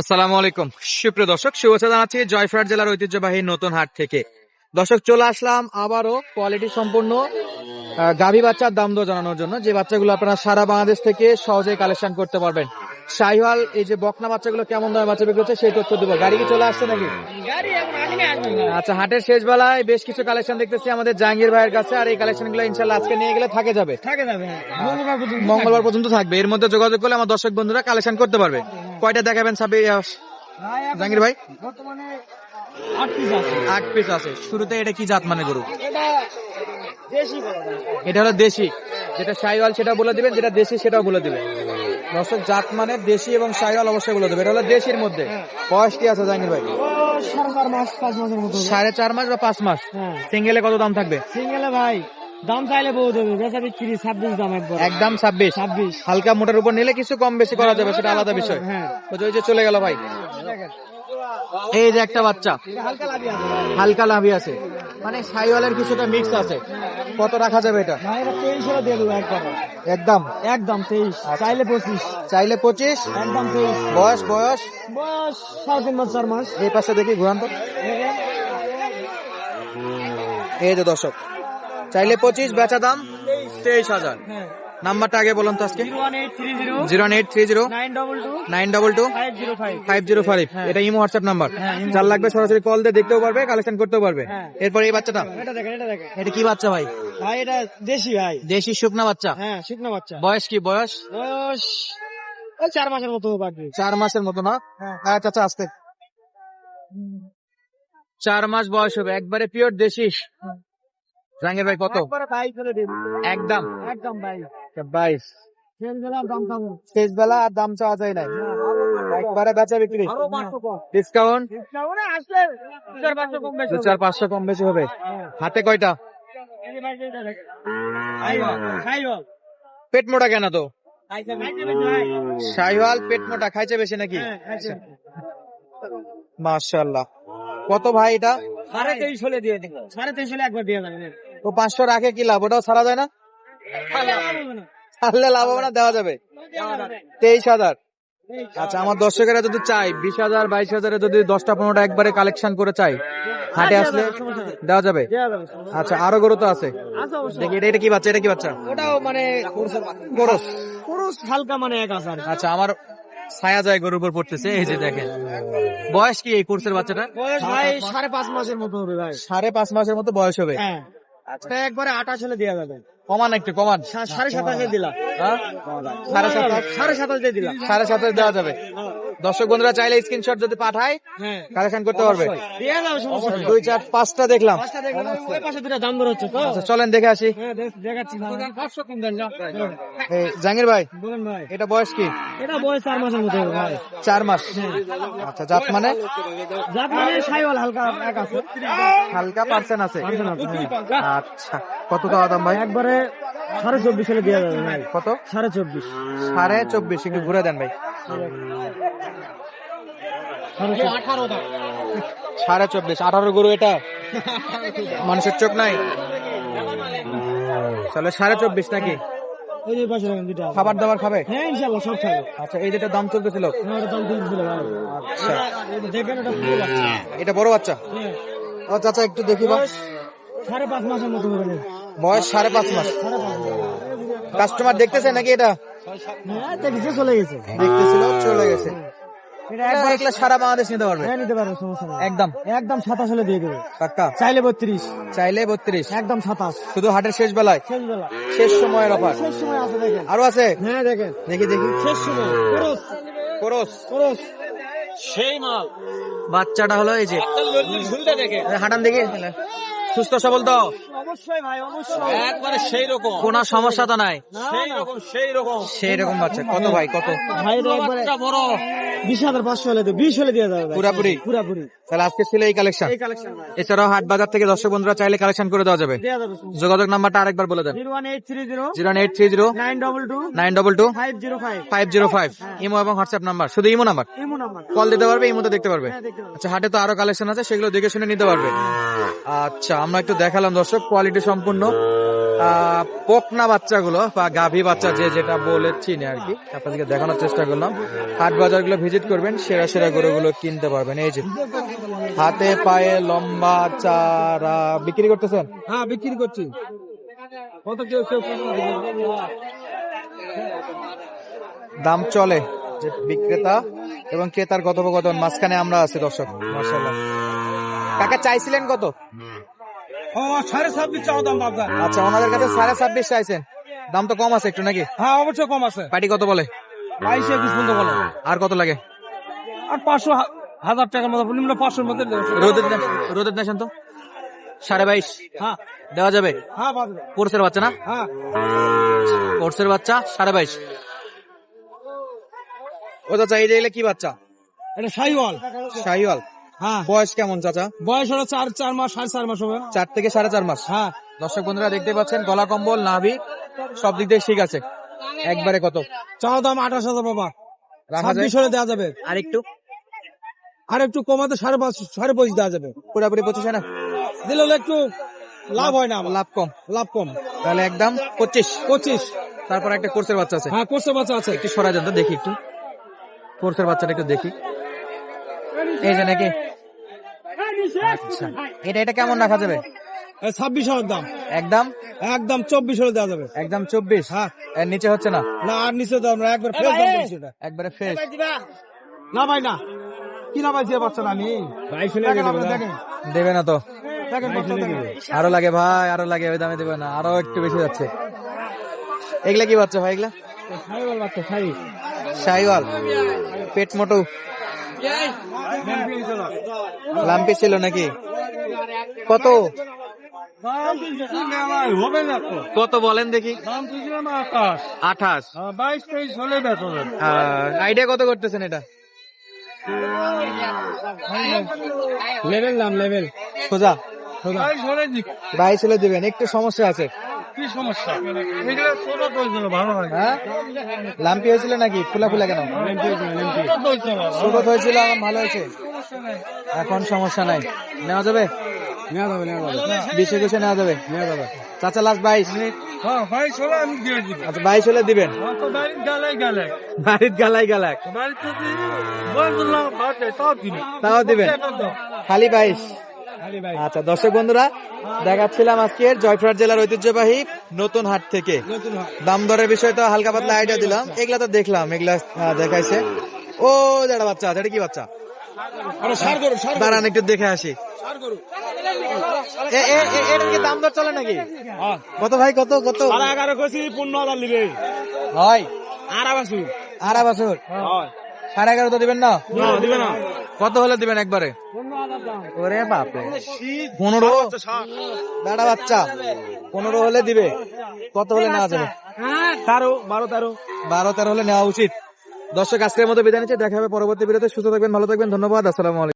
আসসালামু আলাইকুম। সুপ্রিয় দর্শক শুভেচ্ছা জানাচ্ছি জয়ফ্রাট জেলার ঐতিহ্যবাহী নতুন হাট থেকে। দর্শক চলে আসলাম আবারও কোয়ালিটি সম্পূর্ণ গাভী বাচ্চার দাম দর জানানোর জন্য। যে বাচ্চাগুলো আপনারা সারা বাংলাদেশ থেকে সহজেই কালেকশন করতে পারবেন। শাহিওয়াল এই যে বকনা বাচ্চাগুলো কেমন দামে বাচ্চা বিক্রি হচ্ছে সেই তথ্য দেবো। গাড়ি কি চলে আসছে নাকি? আচ্ছা হাটের শেষ বেলায় বেশ কিছু কালেকশন দেখতেছি আমাদের জাহাঙ্গীর ভাইয়ের কাছে আর এই কালেকশনগুলো ইনশাল্লাহ আজকে নিয়ে গেলে থাকে যাবে। থাকে যাবে হ্যাঁ। পর্যন্ত মঙ্গলবার পর্যন্ত থাকবে। এর মধ্যে যোগাযোগ করলে আমার দর্শক বন্ধুরা কালেকশন করতে পারবে। কয়টা দেখাবেন সাবি জাহাঙ্গীর ভাই? আট পিস আছে। শুরুতে এটা কি জাত মানে গরু? এটা হলো দেশি। যেটা শাইওয়াল সেটা বলে দিবেন যেটা দেশি সেটাও বলে দিবেন। দর্শক জাত মানে দেশি এবং শাইওয়াল অবশ্যই বলে দেবে এটা হলো দেশির মধ্যে। বয়স কি আছে জাহাঙ্গীর ভাই? চার মাস। সাড়ে চার মাস বা পাঁচ মাস? হ্যাঁ। সিঙ্গেলে কত দাম থাকবে? সিঙ্গেলে ভাই দাম চাইলে বহু দেবে বেচা বিক্রি ছাব্বিশ দাম একবার। একদম ছাব্বিশ? ছাব্বিশ। হালকা মোটার উপর নিলে কিছু কম বেশি করা যাবে সেটা আলাদা বিষয়। হ্যাঁ। ওই যে- চলে গেল ভাই। এই যে একটা বাচ্চা। হালকা লাভি আছে। মানে শাইওয়ালের কিছুটা মিক্স আছে। কত রাখা যাবে এটা? তেইশ দিয়ে দেবো একবার। একদম? একদম তেইশ। চাইলে পঁচিশ। চাইলে পঁচিশ? একদম তেইশ। বয়স বয়স? বয়স সাড়ে তিন মাস চার মাস। এই পাশে দেখি ঘুরান তো। এই যে দর্শক চাইলে পঁচিশ বেচা দাম তেইশ হাজার। হ্যাঁ। নাম্বারটা আগে বলুন তো আজকে। Zero eight three zero. Nine double two. Five zero five. Five এটা ইমো হোয়াটসঅ্যাপ নাম্বার। হ্যাঁ, যার লাগবে সরাসরি কল দিয়ে দেখতেও পারবে কালেকশন করতেও পারবে। হ্যাঁ। এরপর এই বাচ্চাটা। এটা কি বাচ্চা ভাই? ভাই এটা দেশি ভাই। দেশি শুকনা বাচ্চা। হ্যাঁ শুকনো বাচ্চা। বয়স কি বয়স? বয়স ওই চার মাসের মতো বাকি চার মাসের মতো না? হ্যাঁ। আচ্ছা আচ্ছা আসতে। চার মাস বয়স হবে। একবারে পিওর দেশি। জাহাঙ্গীর ভাই কত? একদম? একদম ভাই বাইশ। শেষ বেলা দাম খাব শেষ বেলা আর দাম চাওয়া যায় নাই। একবারে বেচা বিক্রি। আরও পাঁচশো কম। ডিসকাউন্ট? দু চার পাঁচশো কম বেশি দু চার পাঁচশো কম বেশি হবে। হাতে কয়টা। পেট মোটা কেন তো? শাহিওয়াল পেট মোটা খাইছে বেশি নাকি? হ্যাঁ, খাইছে। মাশাআল্লাহ। কত ভাই এটা? সাড়ে তেইশ হলে দিয়ে দিন সাড়ে তেইশ হলে একবার দিয়ে যাবেন। তো পাঁচশো রাখে কি লাভ? ওটাও ছাড়া যায় না? ছাড়লে লাভ হবে না দেওয়া যাবে। তেইশ হাজার। আচ্ছা আমার দর্শকেরা যদি চাই বিশ হাজার বাইশ হাজারে যদি দশটা পনেরোটা একবারে কালেকশন করে চাই হাটে আসলে দেওয়া যাবে? আচ্ছা আরও গরু তো আছে। দেখি এটা এটা কি বাচ্চা এটা কি বাচ্চা? ওটাও মানে করস পুরুষ হালকা মানে এক কি। আচ্ছা আমার ছায়া যায় গরুর উপর পড়তেছে এই যে দেখেন। বয়স কি এই কোর্সের বাচ্চাটা বয়স ভাই সাড়ে পাঁচ মাসের মতো হবে ভাই। সাড়ে পাঁচ মাসের মতো বয়স হবে। হ্যাঁ। একবারে আঠাশ হলে দেওয়া যাবে। কমান একটু কমান। সাড়ে সাতাশে দিলাম। হ্যাঁ? সাড়ে সাতাশ সাড়ে সাতাশ দিয়ে দিলাম। সাড়ে সাতাশ দেওয়া যাবে। দর্শক বন্ধুরা চাইলে স্ক্রিনশট যদি পাঠায় হ্যাঁ। কালেকশন করতে পারবে। দুই চার পাঁচটা দেখলাম। পাঁচটা দেখলাম, ওই পাশে দুটা দাম দর হচ্ছে তো। আচ্ছা চলেন দেখে আসি। হ্যাঁ, জাহাঙ্গীর ভাই এটা বয়স কি? এটা বয়স চার মাসের মতো ভাই। চার মাস। আচ্ছা জাত মানে? জাত মানে হালকা এক আছে। হালকা পার্সেন্ট আছে হ্যাঁ। আচ্ছা। কত দেওয়া দাম ভাই? একবারে সাড়ে চব্বিশ হলে দেওয়া যাবে ভাই। কত? সাড়ে চব্বিশ। সাড়ে চব্বিশ একটু ঘুরে দেন ভাই। সাড়ে চব্বিশ। আঠারো গরু এটা? মানুষের চোখ নাই? তাহলে সাড়ে চব্বিশ নাকি? খাবার দাবার খাবে? হ্যাঁ সব খাবে। আচ্ছা এই যেটা দাম চলতেছিল? হ্যাঁ আচ্ছা। এটা বড় বাচ্চা? হ্যাঁ। ও চাচা একটু দেখি বা। সাড়ে পাঁচ মাসের মতো। বয়স সাড়ে পাঁচ মাস। কাস্টমার দেখতেছে নাকি এটা? হ্যাঁ দেখেছে চলে গেছে। দেখতেছিল চলে গেছে। এটা এটা একবার একলা সারা বাংলাদেশ নিতে পারবে? হ্যাঁ নিতে পারো সমস্যা একদম। একদম সাতাশ হলে দিয়ে দেবে। কাকা চাইলে বত্রিশ। চাইলে বত্রিশ। একদম সাতাশ। শুধু হাটের শেষ বেলায়? শেষ বেলা। শেষ সময়ের অফার শেষ সময় আছে দেখেন। আরও আছে? হ্যাঁ দেখেন। দেখি দেখি। শেষ সময়। খরচ। করস খরচ। সেই মাল। বাচ্চাটা হলো এই যে। হাঁটান দেখি। সুস্থ সবল তো? অবশ্যই ভাই অবশ্যই। একবারে সেই রকম কোনো সমস্যা তো নাই। সেই রকম সেই রকম সেই রকম বাচ্চা। কত ভাই কত? ভাই একবারে বড়। বিশ হাজার পাঁচশো হলে দেবে বিশ হলে দিয়ে দেবে পুরাপুরি? পুরাপুরি। তাহলে আজকে ছিল এই কালেকশন এই কালেকশন ভাই। এছাড়াও হাট বাজার থেকে দর্শক বন্ধুরা চাইলে কালেকশন করে দেওয়া যাবে। যোগাযোগ নাম্বারটা আরেকবার বলে দেন। Zero one eight three zero nine double two nine double five zero five. Five zero five. Imo এবং হোয়াটসঅ্যাপ নাম্বার। শুধু imo number? Imo number. Call দিতে পারবে ইমোতে দেখতে পারবে। হ্যাঁ আচ্ছা হাটে তো আরও কালেকশন আছে সেগুলো দেখে শুনে নিতে পারবে। আচ্ছা আমরা একটু দেখালাম দর্শক কোয়ালিটি সম্পূর্ণ। পোকনা বাচ্চাগুলো বা গাভী বাচ্চা যে যেটা বলে চিনি আর কি আপনাদেরকে দেখানোর চেষ্টা করলাম। হাট বাজারগুলো ভিজিট করবেন সেরা সেরা গরুগুলো কিনতে পারবেন। এই যে হাতে পায়ে লম্বা চারা বিক্রি করতেছেন? হ্যাঁ বিক্রি করছি। দাম চলে যে বিক্রেতা এবং ক্রেতার কথোপকথন মাঝখানে আমরা আছি দর্শক মার্শাল্লাহ কাকা চাইছিলেন কত? সাড়ে ছাব্বিশ চাও দাম বাবদা আচ্ছা ওনাদের কাছে সাড়ে ছাব্বিশ চাইছেন দাম তো কম আছে একটু নাকি? হ্যাঁ অবশ্যই কম আছে। পাটি কত বলে? বাইশে কিছু পর্যন্ত বলো। আর কত লাগে? আর পাঁচশো হাজার টাকার মতো নিম্ন পাঁচশোর মধ্যে রোদের রোদের তো সাড়ে বাইশ। হ্যাঁ। দেওয়া যাবে? হ্যাঁ কোর্সের বাচ্চা না? হ্যাঁ। কোর্সের বাচ্চা সাড়ে বাইশ। ও চাচা এই যে কি বাচ্চা? এটা সাইওয়াল শাহিওয়াল। হ্যাঁ। বয়স কেমন চাচা? বয়স হলো চার চার মাস সাড়ে চার মাস হবে। চার থেকে সাড়ে চার মাস। হ্যাঁ। দর্শক বন্ধুরা দেখতে পাচ্ছেন গলা কম্বল নাভি সব দিক দিয়ে ঠিক আছে। একবারে কত? চাও দাম আঠাশ হাজার বাবা। ছাব্বিশ হলে দেওয়া যাবে। আর একটু আর একটু কমাতে সাড়ে পাঁচ সাড়ে পঁচিশ দেওয়া যাবে। পুরাপুরি পঁচিশে না? দিলে একটু লাভ হয় না লাভ কম। লাভ কম। তাহলে একদম পঁচিশ। পঁচিশ। তারপর একটা কোর্সের বাচ্চা আছে। হ্যাঁ কোর্সের বাচ্চা আছে। একটু সরা যান দেখি একটু। কোর্সের বাচ্চাটা একটু দেখি। এই যে নাকি? আচ্ছা। এটা এটা কেমন রাখা যাবে? ছাব্বিশ হাজার দাম। একদম? একদম চব্বিশ হলে দেওয়া যাবে। একদম চব্বিশ? হ্যাঁ। এর নিচে হচ্ছে না? না আর নিচে দাম না একবার ফ্রেশ দাম বলছি এটা। একবারে ফ্রেশ না ভাই না। কি না ভাই আমি? দেখেন দেবে না। তো। আরও লাগে ভাই আরও লাগে ওই দামে দেবে না। আরও একটু বেশি যাচ্ছে। এগুলা কি বাচ্চা ভাই এগুলা? সাইওয়াল বাচ্চা সাই শাহিওয়াল পেট মোটু। লাম্পি ছিল নাকি? কত? কত বলেন দেখি। আঠাশ। বাইশ তেইশ হলে আইডিয়া কত করতেছেন এটা? লেভেল দাম লেভেল সোজা। বাইশ হলে দিবেন একটু সমস্যা আছে। কি সমস্যা? এগুলো ছোট কইছিল ভালো হয়। হ্যাঁ? লাম্পি হয়েছিল নাকি? ফুলা ফুলা কেন? ছোট হয়েছিল ভালো হয়েছে। এখন সমস্যা নাই। নেওয়া যাবে? নেওয়া যাবে নেওয়া যাবে। বিশ একুশে নেওয়া যাবে? নেওয়া যাবে। চাচা লাস্ট বাইশ। হ্যাঁ বাইশ হলে আমি দিয়ে দিব। আচ্ছা বাইশ হলে দিবেন। বাড়ির গালে বাড়ির গালাই গালাক তাও দিবেন। খালি বাইশ। আচ্ছা দর্শক বন্ধুরা দেখাচ্ছিলাম আজকের জয়পুরহাট জেলার ঐতিহ্যবাহী নতুন হাট থেকে। দাম দরের বিষয় তো হালকা পাতলা আইডিয়া দিলাম। এগুলা তো দেখলাম এগুলা দেখাইছে। ও যেটা বাচ্চা আছে এটা কি বাচ্চা? দাঁড়ান একটু দেখে আসি। কি দাম দর চলে নাকি? হ্যাঁ। কত ভাই কত কত? এগারো পনেরো হাজার নিবে। হয়। আড়া হয়। সাড়ে এগারো তো দিবেন না? না দিবে না। কত হলে দিবেন একবারে? ওরে পনেরো। বাচ্চা। পনেরো হলে দিবে। কত হলে নেওয়া যাবে? তেরো বারো তেরো। বারো তেরো হলে নেওয়া উচিত। দর্শক আজকের মতো বিদায় নিচ্ছে। দেখা হবে পরবর্তী বিরতে সুস্থ থাকবেন ভালো থাকবেন। ধন্যবাদ। আসসালামু আলাইকুম।